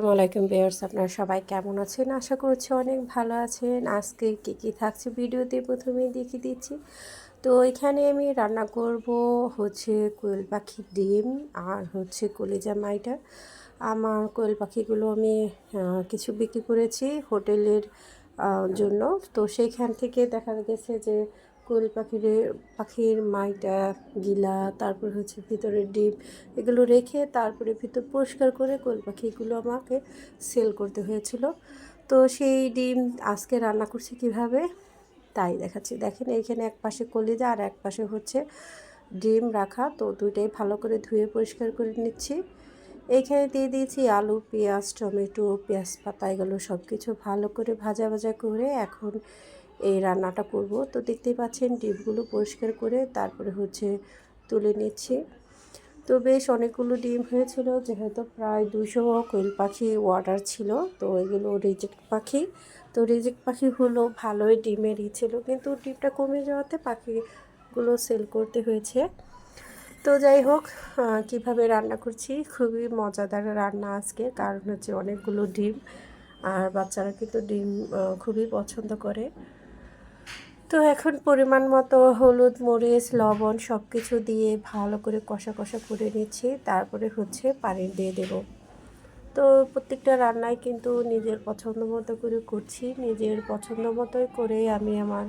আসসালামু আলাইকুম বিয়ার্স আপনারা সবাই কেমন আছেন? আশা করছি অনেক ভালো আছেন। আজকে কী কী থাকছে ভিডিওতে প্রথমেই দেখিয়ে দিচ্ছি। তো এখানে আমি রান্না করব হচ্ছে কোয়েল পাখির ডিম আর হচ্ছে কলিজা মাইটা। আমার কোয়েল পাখিগুলো আমি কিছু বিক্রি করেছি হোটেলের জন্য। তো সেইখান থেকে দেখা গেছে যে কোয়েল পাখির পাখির মাইটা, গিলা, তারপর হচ্ছে ভিতরের ডিম, এগুলো রেখে তারপরে ভিতর পরিষ্কার করে কোয়েল পাখিগুলো আমাকে সেল করতে হয়েছিল। তো সেই ডিম আজকে রান্না করছি কীভাবে? তাই দেখাচ্ছি। দেখেন এইখানে এক পাশে কলিজা আর এক পাশে হচ্ছে ডিম রাখা। তো দুইটাই ভালো করে ধুয়ে পরিষ্কার করে নিচ্ছি। এইখানে দিয়ে দিয়েছি আলু, পেঁয়াজ, টমেটো পেঁয়াজ পাতা এগুলো সব কিছু ভালো করে ভাজা ভাজা করে এখন এই রান্নাটা করব। তো দেখতেই পাচ্ছেন ডিমগুলো পরিষ্কার করে তারপরে হচ্ছে তুলে নিচ্ছি। তো বেশ অনেকগুলো ডিম হয়েছিল, যেহেতু প্রায় দুশো কোয়েল পাখি অর্ডার ছিল, তো এগুলো রিজেক্ট পাখি। তো রিজেক্ট পাখি হলো ভালোই ডিমেরই ছিল, কিন্তু ডিমটা কমে যাওয়াতে পাখিগুলো সেল করতে হয়েছে। তো যাই হোক কীভাবে রান্না করছি? খুবই মজাদার রান্না আজকে, কারণ হচ্ছে অনেকগুলো ডিম, আর বাচ্চারা কিন্তু ডিম খুবই পছন্দ করে। তো এখন পরিমাণ মতো হলুদ, মরিচ, লবণ সব কিছু দিয়ে ভালো করে কষা কষা করে নিচ্ছি। তারপরে হচ্ছে পানি দিয়ে দেব। তো প্রত্যেকটা রান্নাই কিন্তু নিজের পছন্দ মতো করে করছি। নিজের পছন্দ মতোই করে আমি আমার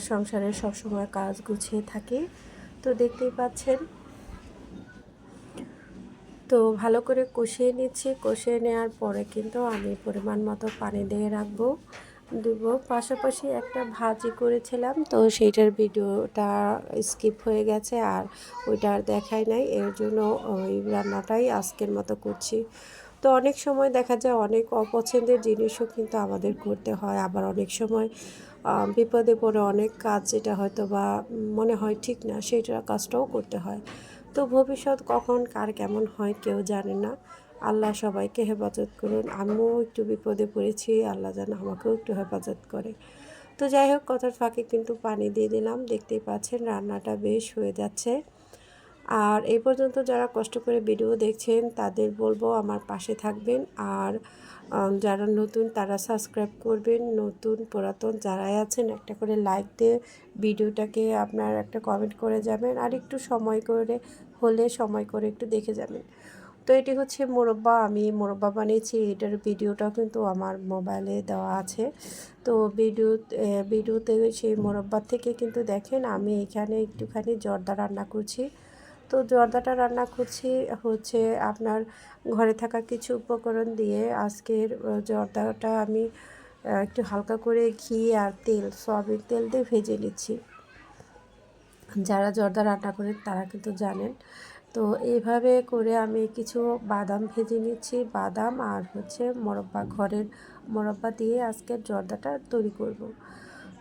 সংসারের সবসময় কাজ গুছিয়ে থাকি। তো দেখতেই পাচ্ছেন। তো ভালো করে কষিয়ে নিচ্ছি। কষিয়ে নেওয়ার পরে কিন্তু আমি পরিমাণ মতো পানি দিয়ে রাখব। দেব। পাশাপাশি একটা ভাজি করেছিলাম, তো সেইটার ভিডিওটা স্কিপ হয়ে গেছে আর ওইটা আর দেখাই নাই। এর জন্য ওই রান্নাটাই আজকের মতো করছি। তো অনেক সময় দেখা যায় অনেক অপছন্দের জিনিসও কিন্তু আমাদের করতে হয়। আবার অনেক সময় বিপদে পড়ে অনেক কাজ যেটা হয়তো বা মনে হয় ঠিক না সেইটা কাজটাও করতে হয়। তো ভবিষ্যৎ কখন, কার কেমন হয় কেউ জানে না। আল্লাহ সবাইকে হেফাজত করুন। আমিও একটু বিপদে পড়েছি, আল্লাহ যেন আমাকেও একটু হেফাজত করে। তো যাই হোক, কথার ফাঁকে কিন্তু পানি দিয়ে দিলাম। দেখতেই পাচ্ছেন রান্নাটা বেশ হয়ে যাচ্ছে। আর এই পর্যন্ত যারা কষ্ট করে ভিডিও দেখছেন, তাদের বলব আমার পাশে থাকবেন। আর যারা নতুন, তারা সাবস্ক্রাইব করবেন। নতুন, পুরাতন যারাই আছেন, একটা করে লাইক দিয়ে ভিডিওটাকে আপনার একটা কমেন্ট করে যাবেন। আর একটু সময় করে, হলে সময় করে একটু দেখে যাবেন। তো এটি হচ্ছে মোরব্বা। আমি মোরব্বা বানিয়েছি, এটার ভিডিওটাও কিন্তু আমার মোবাইলে দেওয়া আছে। তো ভিডিও ভিডিওতে সেই মোরব্বা থেকে কিন্তু দেখেন আমি এখানে একটুখানি জর্দা রান্না করছি। তো জর্দাটা রান্না করছি হচ্ছে আপনার ঘরে থাকা কিছু উপকরণ দিয়ে। আজকের জর্দাটা আমি একটু হালকা করে ঘি আর তেল, সয়াবিন তেল দিয়ে ভেজে নিচ্ছি। যারা জর্দা রান্না করেন তারা কিন্তু জানেন। তো এইভাবে করে আমি কিছু বাদাম ভেজে নিচ্ছি। বাদাম আর হচ্ছে মোরব্বা, ঘরের মোরব্বা দিয়ে আজকে জর্দাটা তৈরি করব।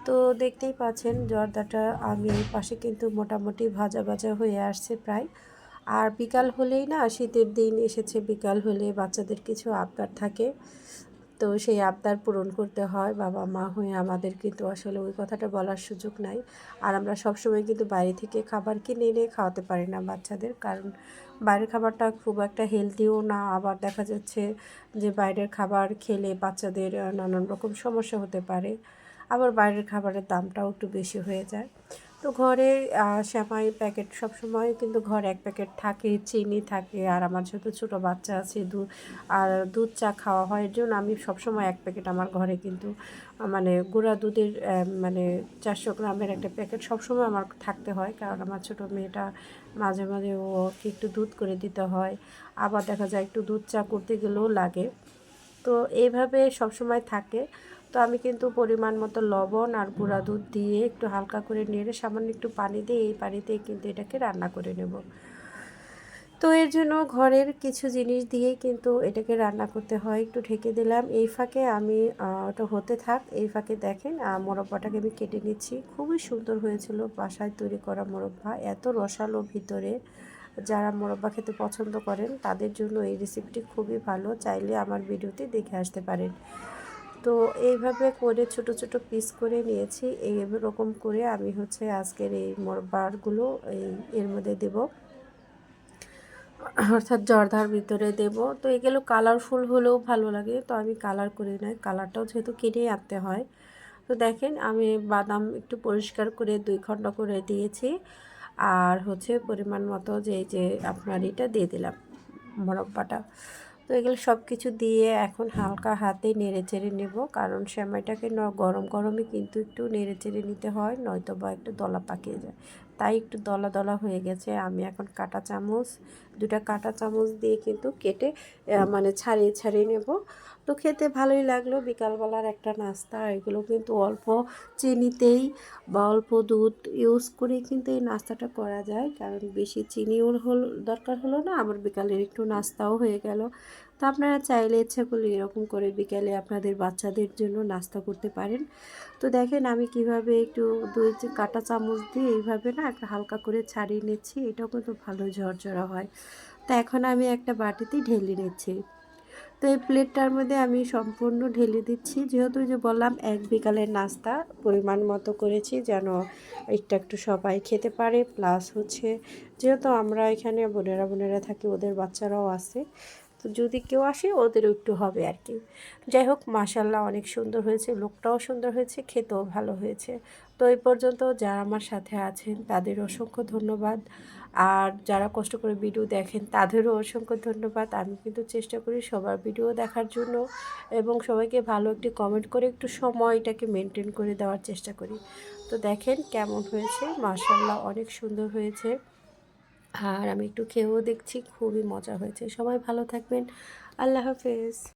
তো দেখতেই পাচ্ছেন জর্দাটা আমি পাশে কিন্তু মোটামুটি ভাজা ভাজা হয়ে আসছে প্রায়। আর বিকাল হলেই না, শীতের দিন এসেছে, বিকাল হলে বাচ্চাদের কিছু আবদার থাকে। তো সেই আবদার পূরণ করতে হয়। বাবা মা হয়ে আমাদের কিন্তু আসলে ওই কথাটা বলার সুযোগ নাই। আর আমরা সবসময় কিন্তু বাইরে থেকে খাবার কিনে এনে খাওয়াতে পারি না বাচ্চাদের। কারণ বাইরের খাবারটা খুব একটা হেলদিও না। আবার দেখা যাচ্ছে যে বাইরের খাবার খেলে বাচ্চাদের নানান রকম সমস্যা হতে পারে। আবার বাইরের খাবারের দামটাও একটু বেশি হয়ে যায়। তো ঘরে শ্যামাই প্যাকেট সব সময় কিন্তু ঘরে এক প্যাকেট থাকে, চিনি থাকে, আর আমার যেহেতু ছোটো বাচ্চা আছে দুধ আর দুধ চা খাওয়া হয়, এর জন্য আমি সবসময় এক প্যাকেট আমার ঘরে কিন্তু মানে গুঁড়া দুধের মানে চারশো গ্রামের একটা প্যাকেট সবসময় আমার থাকতে হয়, কারণ আমার ছোটো মেয়েটা মাঝে মাঝে ওকে একটু দুধ করে দিতে হয়, আবার দেখা যায় একটু দুধ চা করতে গেলেও লাগে। তো এইভাবে সবসময় থাকে। তো আমি কিন্তু পরিমাণ মতো লবণ আর গুঁড়া দুধ দিয়ে একটু হালকা করে নেড়ে সামান্য একটু পানি দিয়ে এই পানিতেই কিন্তু এটাকে রান্না করে নেব। তো এর জন্য ঘরের কিছু জিনিস দিয়েই কিন্তু এটাকে রান্না করতে হয়। একটু ঢেকে দিলাম। এই ফাঁকে আমি ওটা হতে থাক। এই ফাঁকে দেখেন মোরব্বাটাকে আমি কেটে নিচ্ছি। খুবই সুন্দর হয়েছিল বাসায় তৈরি করা মোরব্বা। এত রসালো ভিতরে। যারা মোরব্বা খেতে পছন্দ করেন, তাদের জন্য এই রেসিপিটি খুবই ভালো। চাইলে আমার ভিডিওতে দেখে আসতে পারেন। তো এইভাবে করে ছোট ছোট পিস করে নিয়েছি। এই রকম করে আমি হচ্ছে আজকের এই মরবারগুলো এই এর মধ্যে দেব। অর্থাৎ জর্দার ভিতরে দেব। তো এগুলো কালারফুল হলেও ভালো লাগে। তো আমি কালার করে নাই। কালারটাও যেহেতু কিনেই আনতে হয়। তো দেখেন আমি বাদাম একটু পরিষ্কার করে দুই খণ্ড করে দিয়েছি। আর হচ্ছে পরিমাণ মতো যে যে আপনার এটা দিয়ে দিলাম মোরব্বাটা তো এগুলো সব কিছু দিয়ে এখন হালকা হাতে নেড়ে চেড়ে নেব। কারণ সেমাইটাকে ন, গরম গরমে কিন্তু একটু নেড়ে চেড়ে নিতে হয় নয়তো বা একটু দলা পাকিয়ে যায়। তাই একটু দলা দলা হয়ে গেছে। আমি এখন কাটা চামচ দুটা কাটা চামচ দিয়ে কিন্তু কেটে মানে ছাড়িয়ে ছাড়িয়ে নেব। তো খেতে ভালোই লাগল। বিকালবেলার একটা নাস্তা, এগুলো কিন্তু অল্প চিনিতেই বা অল্প দুধ ইউজ করে কিন্তু এই নাস্তাটা করা যায়। কারণ বেশি চিনিও হল, দরকার হলো না, আবার বিকালের একটু নাস্তাও হয়ে গেল। তো আপনারা চাইলে ইচ্ছা করলে এরকম করে বিকালে আপনাদের বাচ্চাদের জন্য নাস্তা করতে পারেন। তো দেখেন আমি কীভাবে একটু দুই কাটা চামচ দিয়ে এইভাবে না একটা হালকা করে ছাড়িয়ে নিচ্ছি, এটাও কিন্তু ভালো ঝরঝরা হয়। তো এখন আমি একটা বাটিতে ঢেলে নিচ্ছি। তো এই প্লেটটার মধ্যে আমি সম্পূর্ণ ঢেলে দিচ্ছি। যেহেতু যে বললাম, এক বিকালের নাস্তা পরিমাণ মতো করেছি যেন একটা একটু সবাই খেতে পারে। প্লাস হচ্ছে, যেহেতু আমরা এখানে বোনেরা বোনেরা থাকি, ওদের বাচ্চারাও আছে তো যদি কেউ আসে, ওদেরও একটু হবে আর কি। যাই হোক মাসাল্লাহ অনেক সুন্দর হয়েছে, লোকটাও সুন্দর হয়েছে, খেতেও ভালো হয়েছে। তো এই পর্যন্ত যারা আমার সাথে আছেন তাদের অসংখ্য ধন্যবাদ। আর যারা কষ্ট করে ভিডিও দেখেন, তাদেরও অসংখ্য ধন্যবাদ। আমি কিন্তু চেষ্টা করি সবার ভিডিও দেখার জন্য এবং সবাইকে ভালো একটি কমেন্ট করে একটু সময়টাকে মেনটেন করে দেওয়ার চেষ্টা করি। তো দেখেন কেমন হয়েছে মাসাল্লাহ অনেক সুন্দর হয়েছে। আর আমি একটু খেয়েও দেখছি খুবই মজা হয়েছে। সবাই ভালো থাকবেন। আল্লাহ হাফেজ।